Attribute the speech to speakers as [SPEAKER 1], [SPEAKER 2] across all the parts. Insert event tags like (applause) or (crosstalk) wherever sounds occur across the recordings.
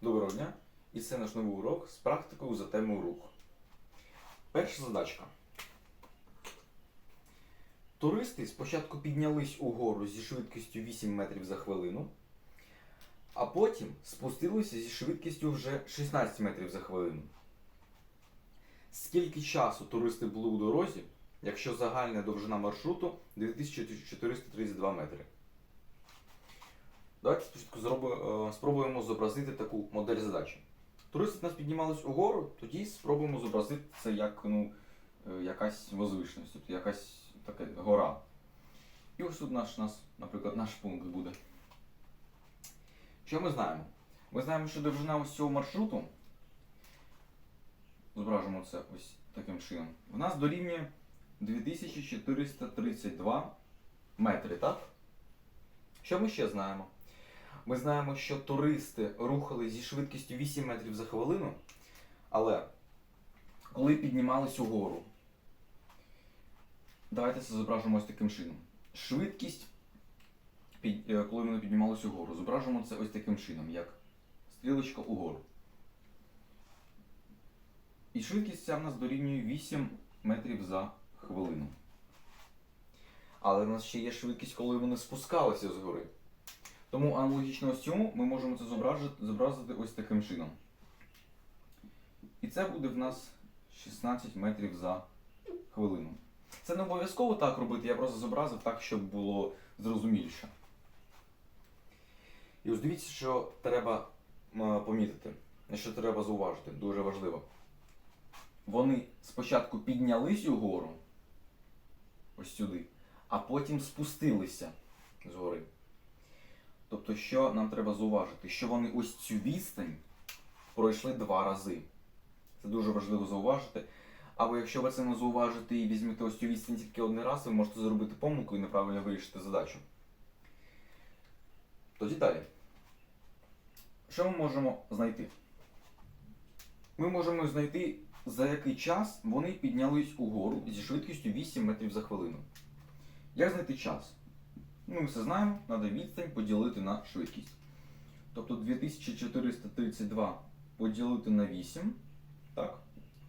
[SPEAKER 1] Доброго дня! І це наш новий урок з практикою за темою рух. Перша задачка. Туристи спочатку піднялись угору зі швидкістю 8 метрів за хвилину, а потім спустилися зі швидкістю вже 16 метрів за хвилину. Скільки часу туристи були у дорозі, якщо загальна довжина маршруту 2432 метри? Давайте спочатку е, спробуємо зобразити таку модель задачі. Туристи нас піднімались угору, тоді спробуємо зобразити це як ну, е, якась возвишеність, тобто якась така гора. І ось тут наш, нас, наприклад, наш пункт буде. Що ми знаємо? Ми знаємо, що довжина ось цього маршруту, зображимо це ось таким чином, в нас дорівнює 2432 метри, так? Що ми ще знаємо? Ми знаємо, що туристи рухали зі швидкістю 8 метрів за хвилину, але коли піднімались угору, давайте це зображимо ось таким чином. Швидкість, під- е, коли вони піднімались угору, зображимо це ось таким чином, як стрілочка угору. І швидкість ця в нас дорівнює 8 метрів за хвилину. Але в нас ще є швидкість, коли вони спускалися згори. Тому аналогічно ось цьому ми можемо це зобразити ось таким чином. І це буде в нас 16 метрів за хвилину. Це не обов'язково так робити, я просто зобразив так, щоб було зрозуміліше. І ось дивіться, що треба помітити, на що треба зауважити, дуже важливо. Вони спочатку піднялись угору, ось сюди, а потім спустилися згори. Тобто, що нам треба зауважити? Що вони ось цю відстань пройшли два рази. Це дуже важливо зауважити. Або якщо ви це не зауважите і візьмете ось цю відстань тільки один раз, ви можете зробити помилку і неправильно вирішити задачу. Тоді далі. Що ми можемо знайти? Ми можемо знайти, за який час вони піднялись угору зі швидкістю 8 метрів за хвилину. Як знайти час? Ми все знаємо, треба відстань поділити на швидкість. Тобто 2432 поділити на 8. Так,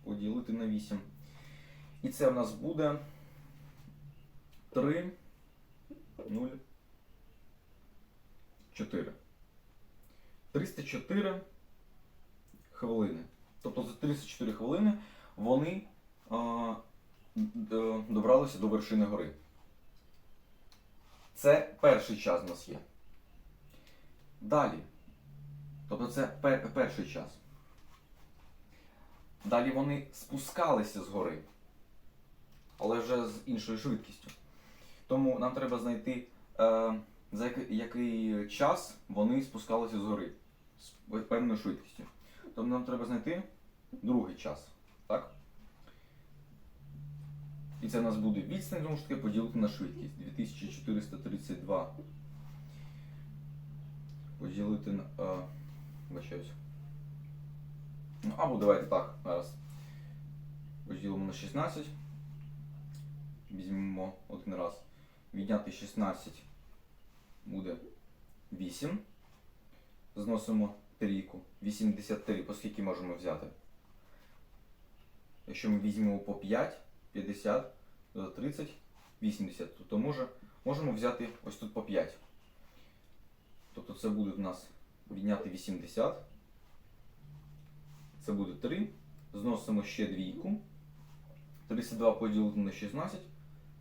[SPEAKER 1] поділити на 8. І це в нас буде 3, 0, 4. 304 хвилини. Тобто за 304 хвилини вони а, добралися до вершини гори. Це перший час в нас є. Далі. Тобто це пер- перший час. Далі вони спускалися з гори. Але вже з іншою швидкістю. Тому нам треба знайти, е, за який, який час вони спускалися з гори з певною швидкістю. Тому нам треба знайти другий час. Так? І це в нас буде відстань, знову ж таки, поділити на швидкість. 2432 поділити на. Е, вибачаюсь. Ну, або давайте так, зараз. Поділимо на 16. Візьмемо один раз. Відняти 16 буде 8. Зносимо трійку. 83, по скільки можемо взяти? Якщо ми візьмемо по 5, 50, додати 30, 80, то може, можемо взяти ось тут по 5. Тобто це буде в нас відняти 80. Це буде 3. Зносимо ще двійку. 32 поділити на 16.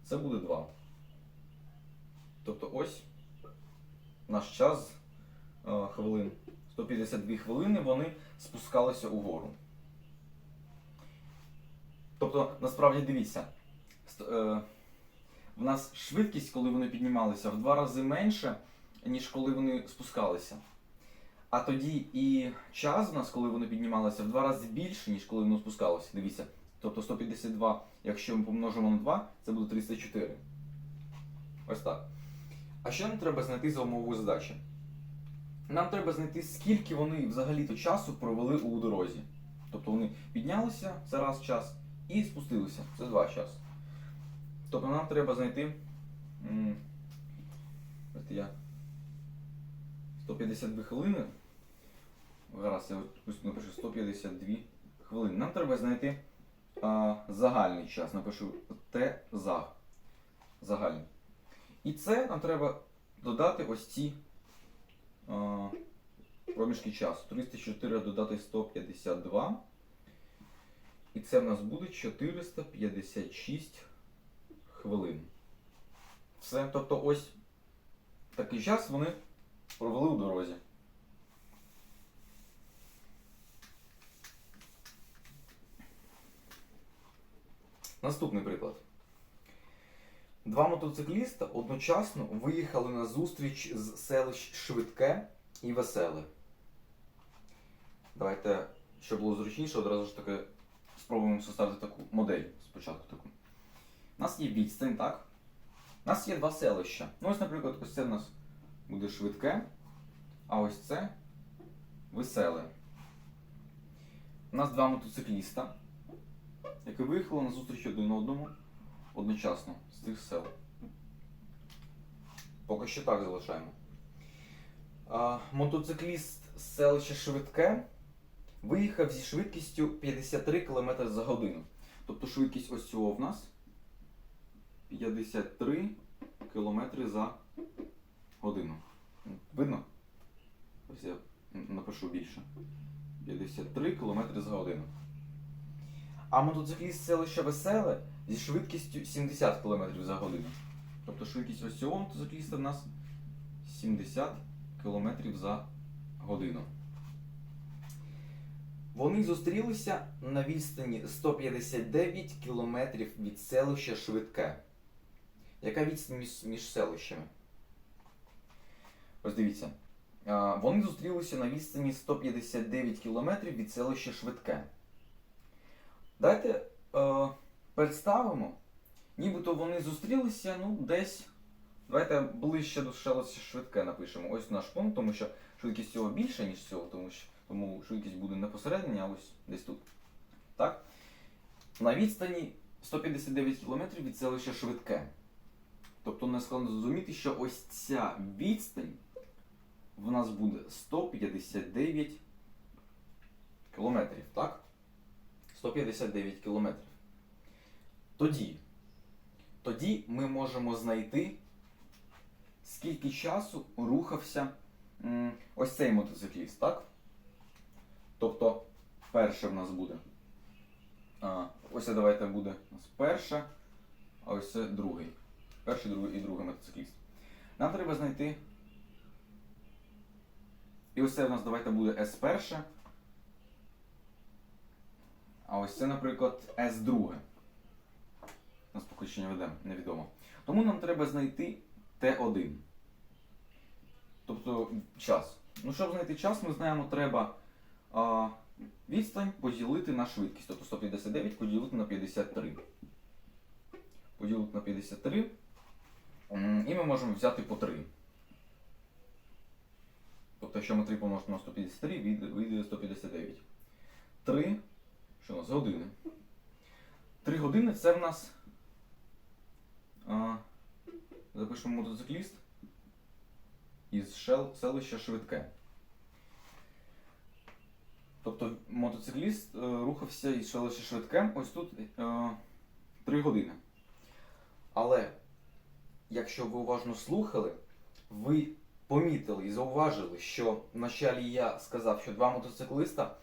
[SPEAKER 1] Це буде 2. Тобто ось наш час е, хвилин. 152 хвилини вони спускалися угору. Тобто, насправді дивіться, е, в нас швидкість, коли вони піднімалися, в два рази менше, ніж коли вони спускалися. А тоді і час в нас, коли вони піднімалися, в два рази більше, ніж коли вони спускалися. Дивіться. Тобто 152, якщо ми помножимо на 2, це буде 304. Ось так. А що нам треба знайти за умовою задачі? Нам треба знайти, скільки вони взагалі-то часу провели у дорозі. Тобто вони піднялися, це раз час, і спустилися, це два час. Тобто нам треба знайти. я 152 хвилини Гаразд, я ось напишу 152 хвилини. Нам треба знайти а, загальний час. Напишу Т за. Загальний. І це нам треба додати ось ці а, проміжки часу. 304 додати 152. І це в нас буде 456 хвилин. Все. Тобто ось такий час вони провели у дорозі. Наступний приклад. Два мотоцикліста одночасно виїхали на зустріч з селищ Швидке і Веселе. Давайте, щоб було зручніше, одразу ж таки спробуємо составити таку модель спочатку таку. У нас є відстань, так? У нас є два селища. Ну, ось, наприклад, ось це в нас буде швидке, а ось це веселе. У нас два мотоцикліста, які виїхали на зустріч один одному одночасно з цих сел. Поки що так залишаємо. Мотоцикліст з селища Швидке виїхав зі швидкістю 53 км за годину. Тобто швидкість ось цього в нас 53 км за годину. Видно? Ось я напишу більше. 53 км за годину. А мотоцикліст селища Веселе зі швидкістю 70 км за годину. Тобто швидкість ось цього мотоцикліста в нас 70 км за годину. Вони зустрілися на відстані 159 км від селища Швидке. Яка відстань між, між селищами? Ось дивіться. Вони зустрілися на відстані 159 км від селища Швидке. Давайте е, представимо, нібито вони зустрілися ну, десь. Давайте ближче до селища Швидке напишемо. Ось наш пункт, тому що швидкість цього більша, ніж цього, тому що тому швидкість буде не посередині, а ось десь тут. Так? На відстані 159 км від селища Швидке. Тобто не складно зрозуміти, що ось ця відстань в нас буде 159 кілометрів, так? 159 кілометрів. Тоді, тоді ми можемо знайти, скільки часу рухався ось цей мотоцикліст, так? Тобто, перше в нас буде. А, ось давайте буде у нас перше, а ось це другий. Перший, другий і другий мотоцикліст. Нам треба знайти. І ось це в нас давайте буде С1. А ось це, наприклад, С2. У нас поки що не ведемо, невідомо. Тому нам треба знайти Т1. Тобто час. Ну, щоб знайти час, ми знаємо, треба а, відстань поділити на швидкість. Тобто 159 поділити на 53. Поділити на 53. І ми можемо взяти по 3. Тобто, якщо ми 3 помножимо на 153, вийде вийде 159. 3. Що у нас? Години. 3 години це в нас. А, запишемо мотоцикліст із селища Швидке. Тобто мотоцикліст е, рухався із селища Швидке ось тут е, 3 години. Але якщо ви уважно слухали, ви помітили і зауважили, що в началі я сказав, що два мотоциклиста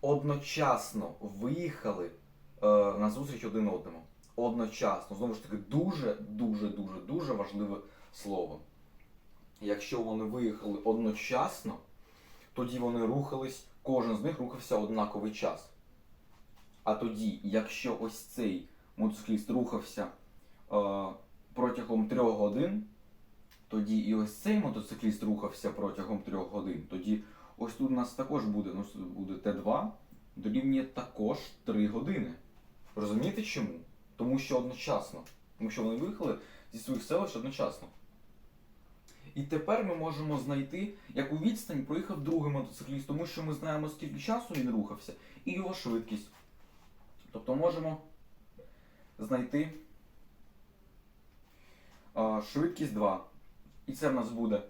[SPEAKER 1] одночасно виїхали е, на зустріч один одному. Одночасно. Знову ж таки, дуже, дуже, дуже, дуже важливе слово. Якщо вони виїхали одночасно, тоді вони рухались, кожен з них рухався однаковий час. А тоді, якщо ось цей мотоцикліст рухався е, протягом трьох годин, тоді і ось цей мотоцикліст рухався протягом трьох годин. Тоді ось тут у нас також буде, ну, буде Т2, дорівнює також 3 години. Розумієте чому? Тому що одночасно. Тому що вони виїхали зі своїх селищ одночасно. І тепер ми можемо знайти, яку відстань проїхав другий мотоцикліст, тому що ми знаємо, скільки часу він рухався, і його швидкість. Тобто можемо знайти а, швидкість 2. І це в нас буде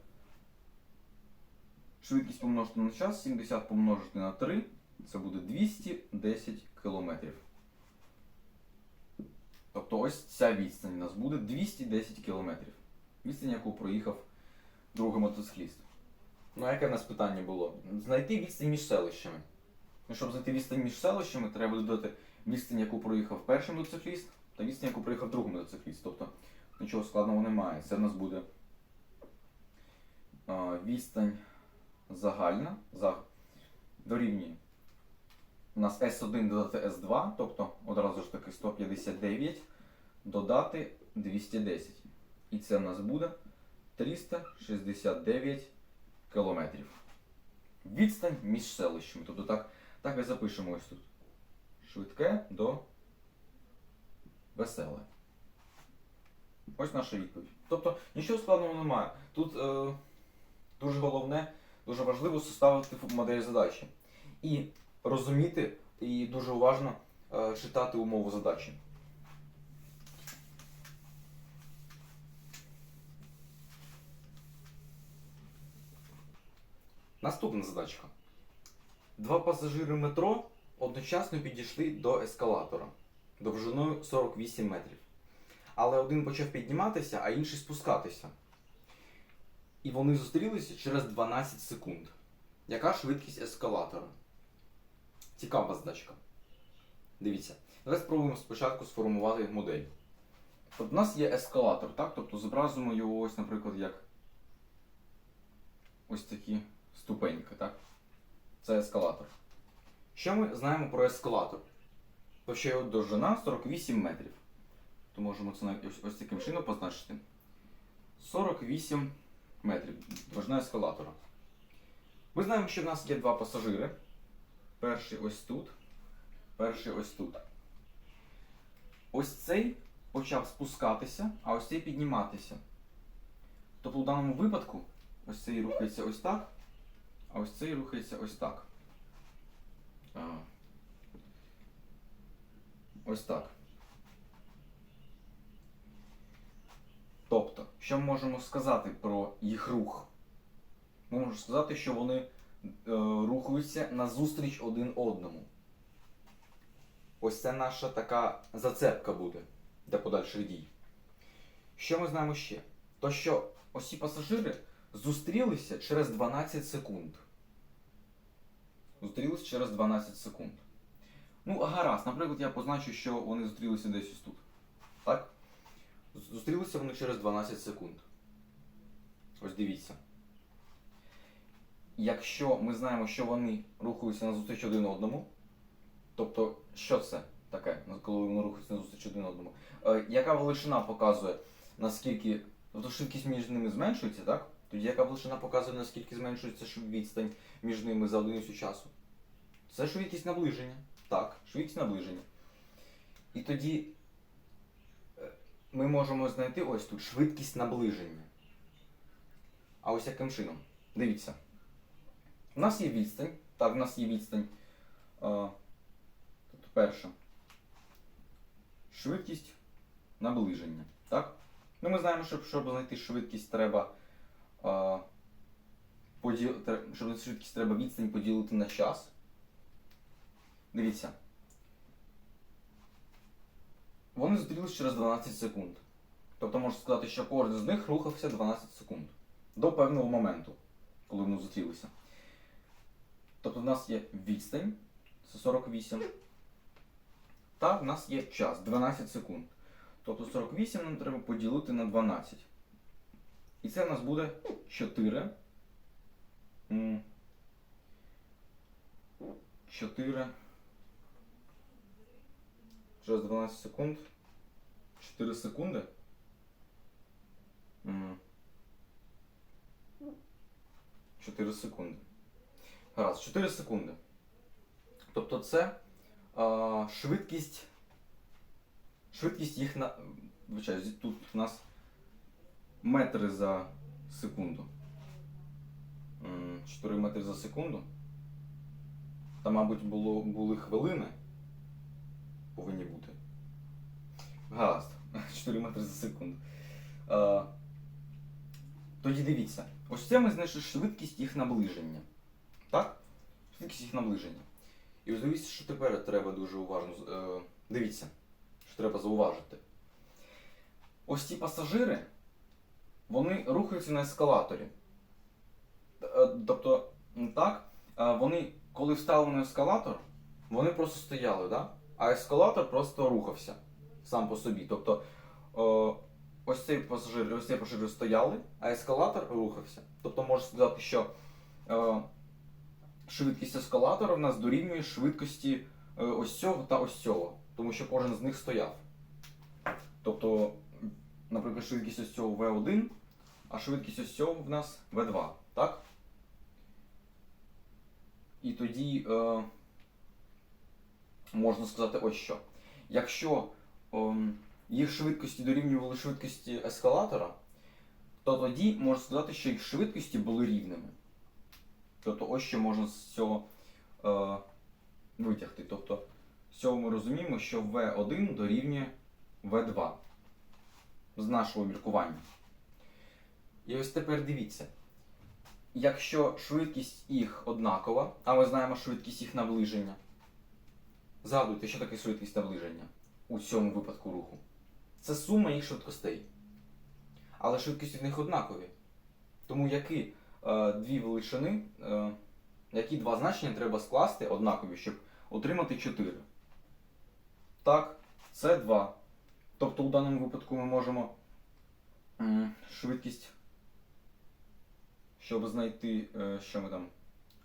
[SPEAKER 1] швидкість помножити на час, 70 помножити на 3, це буде 210 кілометрів. Тобто ось ця відстань у нас буде 210 кілометрів. Відстань, яку проїхав другий мотоцикліст. Ну, яке в нас питання було? Знайти відстань між селищами. Ну, щоб знайти відстань між селищами, треба додати відстань, яку проїхав перший мотоцикліст, та відстань, яку проїхав другий мотоцикліст. Тобто нічого складного немає. Це в нас буде а, відстань загальна за, дорівнює. У нас S1 додати S2, тобто одразу ж таки 159, додати 210. І це в нас буде 369 кілометрів. Відстань між селищами. Тобто так, так і запишемо ось тут. Швидке до веселе. Ось наша відповідь. Тобто нічого складного немає. Тут е, дуже головне, дуже важливо составити модель задачі. І розуміти і дуже уважно е, читати умову задачі. Наступна задачка. Два пасажири метро одночасно підійшли до ескалатора довжиною 48 метрів. Але один почав підніматися, а інший спускатися. І вони зустрілися через 12 секунд. Яка швидкість ескалатора? Цікава задачка. Дивіться. Давай спробуємо спочатку сформувати модель. От у нас є ескалатор, так? Тобто зобразимо його ось, наприклад, як ось такі ступеньки, так? Це ескалатор. Що ми знаємо про ескалатор? То що його довжина 48 метрів. То можемо це ось, таким чином позначити. 48 метрів. Довжина ескалатора. Ми знаємо, що в нас є два пасажири. Перший ось тут, перший ось тут. Ось цей почав спускатися, а ось цей підніматися. Тобто у даному випадку ось цей рухається ось так, а ось цей рухається ось так. А. Ось так. Тобто, що ми можемо сказати про їх рух? Ми можемо сказати, що вони е, рухаються назустріч один одному. Ось це наша така зацепка буде для подальших дій. Що ми знаємо ще? То що ось ці пасажири зустрілися через 12 секунд. Зустрілися через 12 секунд. Ну, гаразд, наприклад, я позначу, що вони зустрілися десь ось тут. Так? Зустрілися вони через 12 секунд. Ось дивіться. Якщо ми знаємо, що вони рухаються назустріч один одному, тобто, що це таке, коли вони рухаються назустріч один одному? Е, яка величина показує, наскільки. Тобто швидкість між ними зменшується, так? Тоді яка величина показує, наскільки зменшується відстань між ними за одиницю часу? Це швидкість наближення. Так, швидкість наближення. І тоді е, ми можемо знайти ось тут швидкість наближення. А ось яким чином? Дивіться. У нас є відстань. Так, у нас є відстань. Е, Тобто перша. Швидкість наближення. Так? Ну, ми знаємо, що щоб знайти швидкість, треба. е, поділ... Щоб швидкість треба відстань поділити на час. Дивіться. Вони зустрілися через 12 секунд. Тобто можна сказати, що кожен з них рухався 12 секунд до певного моменту, коли вони зустрілися. Тобто в нас є відстань це 48. Та в нас є час 12 секунд. Тобто 48 нам треба поділити на 12. І це в нас буде 4. 4 вже з 12 секунд. 4 секунди. Угу. 4 секунди. Раз. 4 секунди. Тобто це а, швидкість. Швидкість їх на... Звичайно, тут у нас метри за секунду. 4 метри за секунду. Там, мабуть, було, були хвилини. Повинні бути. Гаразд. (laughs) 4 метри за секунду. А, тоді дивіться. Ось це ми знайшли швидкість їх наближення. Так? Швидкість їх наближення. І ось дивіться, що тепер треба дуже уважно. Е, дивіться, що треба зауважити. Ось ці пасажири, вони рухаються на ескалаторі. Е, Тобто, так, е, вони, коли встали на ескалатор, вони просто стояли, да? А ескалатор просто рухався сам по собі. Тобто, е, ось цей пасажир, ось цей пасажир стояли, а ескалатор рухався. Тобто можна сказати, що е, швидкість ескалатора в нас дорівнює швидкості е, ось цього та ось цього, тому що кожен з них стояв. Тобто, наприклад, швидкість ось цього V1, а швидкість ось цього в нас V2, так? І тоді е, можна сказати ось що. Якщо ем, їх швидкості дорівнювали швидкості ескалатора, то тоді можна сказати, що їх швидкості були рівними. Тобто ось що можна з цього е, витягти. Тобто з цього ми розуміємо, що V1 дорівнює V2 з нашого міркування. І ось тепер дивіться. Якщо швидкість їх однакова, а ми знаємо швидкість їх наближення. Згадуйте, що таке швидкість наближення у цьому випадку руху. Це сума їх швидкостей. Але швидкості в них однакові. Тому які е, дві величини, е, які два значення треба скласти однакові, щоб отримати 4. Так, це 2. Тобто у даному випадку ми можемо м, швидкість, щоб знайти, е, що ми там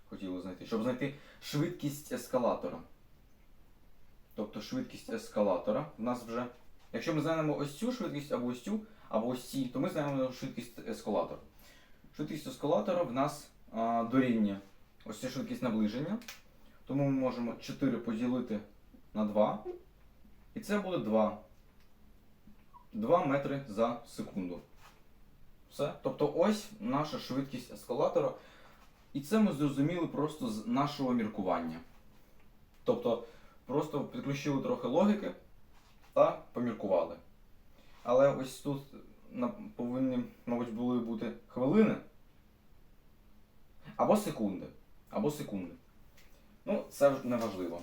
[SPEAKER 1] хотіли знайти, щоб знайти швидкість ескалатора. Тобто швидкість ескалатора в нас вже. Якщо ми знаємо ось цю швидкість або ось цю, або ось ці, то ми знаємо швидкість ескалатора. Швидкість ескалатора в нас а, дорівнює ось ця швидкість наближення. Тому ми можемо 4 поділити на 2. І це буде 2. 2 метри за секунду. Все. Тобто ось наша швидкість ескалатора. І це ми зрозуміли просто з нашого міркування. Тобто просто підключили трохи логіки та поміркували. Але ось тут повинні, мабуть, були бути хвилини. Або секунди. Або секунди. Ну, це не важливо.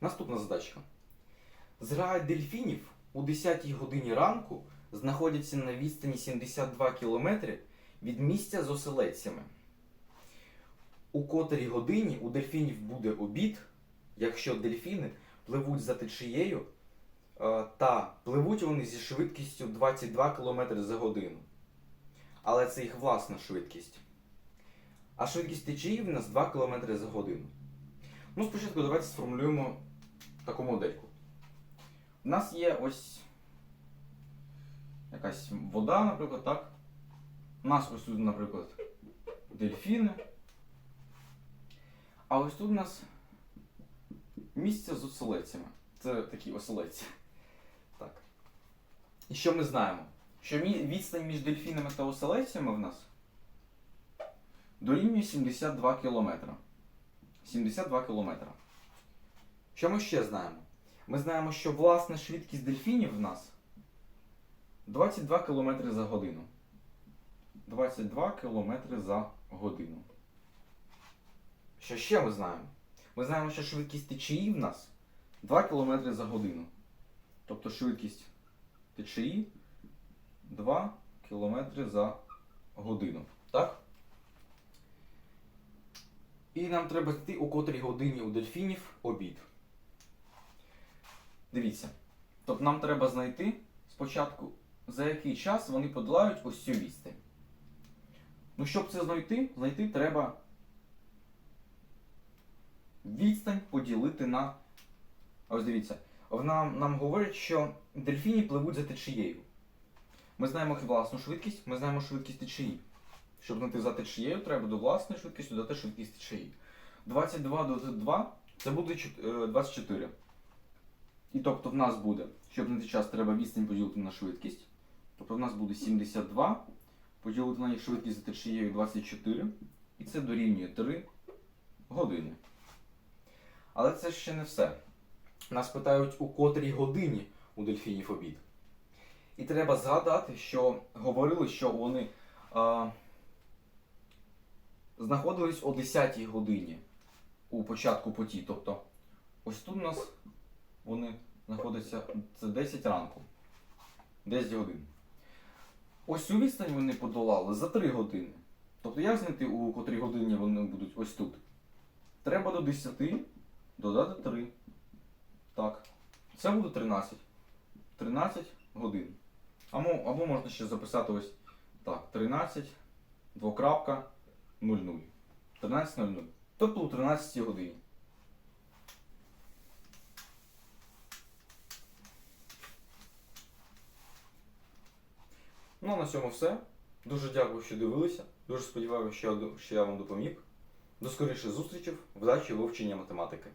[SPEAKER 1] Наступна задачка. Зграя дельфінів у 10 годині ранку знаходяться на відстані 72 км від місця з оселедцями. У котрій годині у дельфінів буде обід, якщо дельфіни пливуть за течією е, та пливуть вони зі швидкістю 22 км за годину. Але це їх власна швидкість. А швидкість течії в нас 2 км за годину. Ну, спочатку давайте сформулюємо таку модельку. У нас є ось якась вода, наприклад, так? У нас ось тут, наприклад, дельфіни. А ось тут у нас місце з оселедцями. Це такі оселедці. Так. І що ми знаємо? Що відстань між дельфінами та оселедцями в нас дорівнює 72 кілометра. 72 кілометра. Що ми ще знаємо? Ми знаємо, що власна швидкість дельфінів в нас 22 км за годину. 22 км за годину. Що ще ми знаємо? Ми знаємо, що швидкість течії в нас 2 км за годину. Тобто швидкість течії 2 км за годину. Так? І нам треба йти у котрій годині у дельфінів обід. Дивіться. Тобто нам треба знайти спочатку, за який час вони подолають ось цю відстань. Ну, щоб це знайти, знайти треба відстань поділити на. Ось дивіться. Нам, нам говорять, що дельфіні пливуть за течією. Ми знаємо власну швидкість, ми знаємо швидкість течії. Щоб знайти за течією, треба до власної швидкості додати швидкість течії. 22 додати 2 це буде е, 24. І тобто в нас буде, щоб знайти час, треба відстань поділити на швидкість. Тобто в нас буде 72, поділити на їх швидкість за течією 24. І це дорівнює 3 години. Але це ще не все. Нас питають, у котрій годині у дельфінів обід. І треба згадати, що говорили, що вони а, знаходились о 10-й годині у початку путі. Тобто, ось тут у нас вони знаходяться, це 10 ранку. 10 годин. Ось цю відстань вони подолали за 3 години. Тобто як знайти, у котрій годині вони будуть ось тут? Треба до 10 додати 3. Так. Це буде 13. 13 годин. Або, або можна ще записати ось так. 13, двокрапка, 00. 13.00. Тобто у 13 годині. Ну, а на цьому все. Дуже дякую, що дивилися. Дуже сподіваюся, що я, вам допоміг. До скоріших зустрічей, вдачі в вивченні математики.